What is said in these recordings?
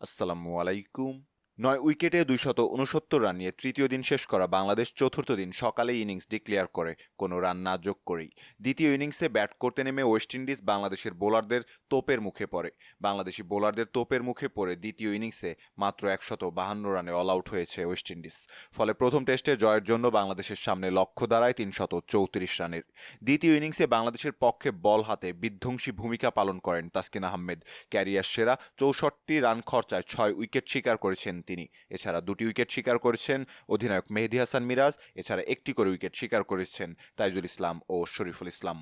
আসসালামু আলাইকুম নয় উইকেটে দুইশত উনসত্তর রান নিয়ে তৃতীয় দিন শেষ করা বাংলাদেশ চতুর্থ দিন সকালে ইনিংস ডিক্লেয়ার করে, কোনো রান না যোগ করেই। দ্বিতীয় ইনিংসে ব্যাট করতে নেমে ওয়েস্ট ইন্ডিজ বাংলাদেশের বোলারদের তোপের মুখে পড়ে। বাংলাদেশি বোলারদের তোপের মুখে পড়ে দ্বিতীয় ইনিংসে মাত্র একশত বাহান্ন রানে অল আউট হয়েছে ওয়েস্ট ইন্ডিজ। ফলে প্রথম টেস্টে জয়ের জন্য বাংলাদেশের সামনে লক্ষ্য দাঁড়ায় তিনশত চৌত্রিশ রানের। দ্বিতীয় ইনিংসে বাংলাদেশের পক্ষে বল হাতে বিধ্বংসী ভূমিকা পালন করেন তাসকিন আহমেদ। ক্যারিয়ার সেরা চৌষট্টি রান খরচায় ছয় উইকেট শিকার করেছেন তিনি। এছাড়া দুটি উইকেট শিকার করেছেন অধিনায়ক মেহেদি হাসান মিরাজ, এছাড়া একটি করে উইকেট শিকার করেছেন তাইজুল ইসলাম ও শরীফুল ইসলাম।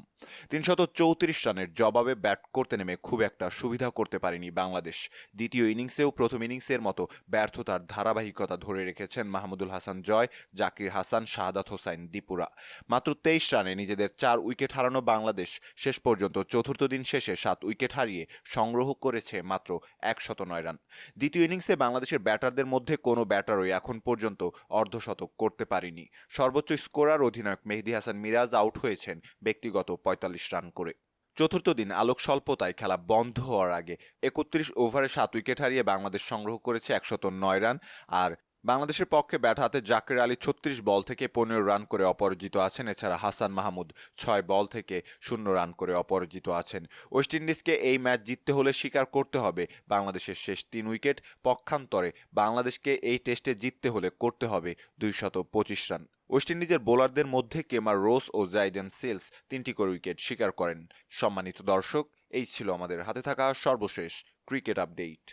তিনশত চৌত্রিশ রানের জবাবে ব্যাট করতে নেমে খুব একটা সুবিধা করতে পারেনি বাংলাদেশ। দ্বিতীয় ইনিংসেও প্রথম ইনিংসের মতো ব্যর্থতার ধারাবাহিকতা ধরে রেখেছেন মাহমুদুল হাসান জয়, জাকির হাসান, শাহাদাত হোসাইন, দীপুরা। মাত্র তেইশ রানে নিজেদের চার উইকেট হারানো বাংলাদেশ শেষ পর্যন্ত চতুর্থ দিন শেষে সাত উইকেট হারিয়ে সংগ্রহ করেছে মাত্র একশত নয় রান। দ্বিতীয় ইনিংসে বাংলাদেশের ব্যাটারদের মধ্যে কোনো ব্যাটারই এখন পর্যন্ত অর্ধশতক করতে পারেনি। সর্বোচ্চ স্কোরার অধিনায়ক মেহেদি হাসান মিরাজ আউট হয়েছেন ব্যক্তিগত পঁয়তাল্লিশ রান করে। চতুর্থ দিন আলোক স্বল্পতায় খেলা বন্ধ হওয়ার আগে একত্রিশ ওভারে সাত উইকেট হারিয়ে বাংলাদেশ সংগ্রহ করেছে একশত নয় রান আর বাংলাদেশের পক্ষে ব্যাট হাতে জাকির আলী ছত্রিশ বল থেকে পনেরো রান করে অপরাজিত আছেন। এছাড়া হাসান মাহমুদ ছয় বল থেকে শূন্য রান করে অপরাজিত আছেন। ওয়েস্ট ইন্ডিজকে এই ম্যাচ জিততে হলে স্বীকার করতে হবে বাংলাদেশের শেষ তিন উইকেট। পক্ষান্তরে বাংলাদেশকে এই টেস্টে জিততে হলে করতে হবে দুইশত পঁচিশ রান। ওয়েস্ট ইন্ডিজের বোলারদের মধ্যে কেমার রোস ও জাইডেন সেলস তিনটি করে উইকেট শিকার করেন। সম্মানিত দর্শক, এই ছিল আমাদের হাতে থাকা সর্বশেষ ক্রিকেট আপডেট।